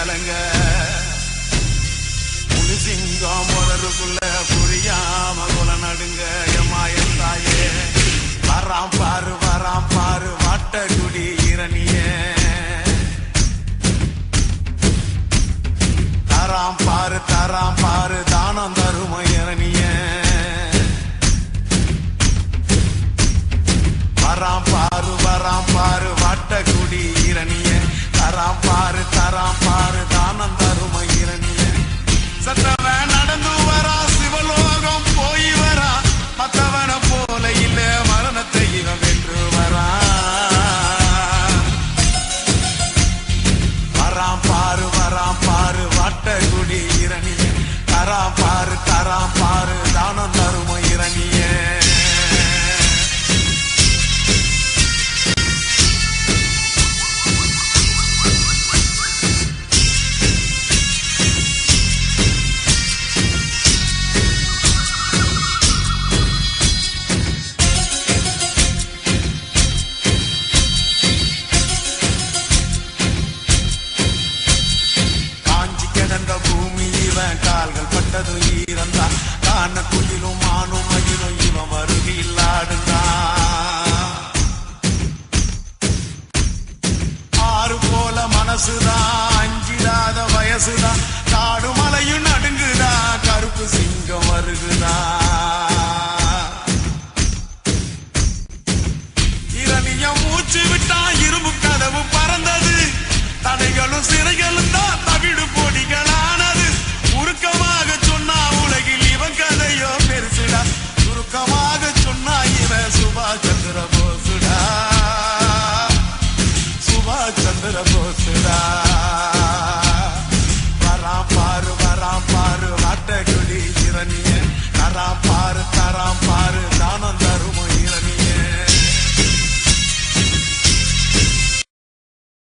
கலங்க புலிசிங்கம் முதலுக்குள்ள புரியாம குல நடுங்க. எம்மாயன் தாயே. வராம் பாரு வராம் பாரு வட்ட குடி இரணியே. தராம் பாரு தராம் பாரு தானம் தரும இரணிய. வராம் பாரு வராம் பாரு வட்ட குடி கால்கள் பட்டது காண குயிலும் மானும் மயிலும் இவன் வருகையில் ஆடுந்தான் ஆறு போல மனசுதான் அஞ்சிடாத வயசுதான் காடு மலையும் நடுங்குதா கருப்பு சிங்கம் வருகுதா. இரணிய மூச்சு விட்டா இரும்பு கதவு பறந்தது. தடைகளும் சிறைகளும் Tarapar, tarapar.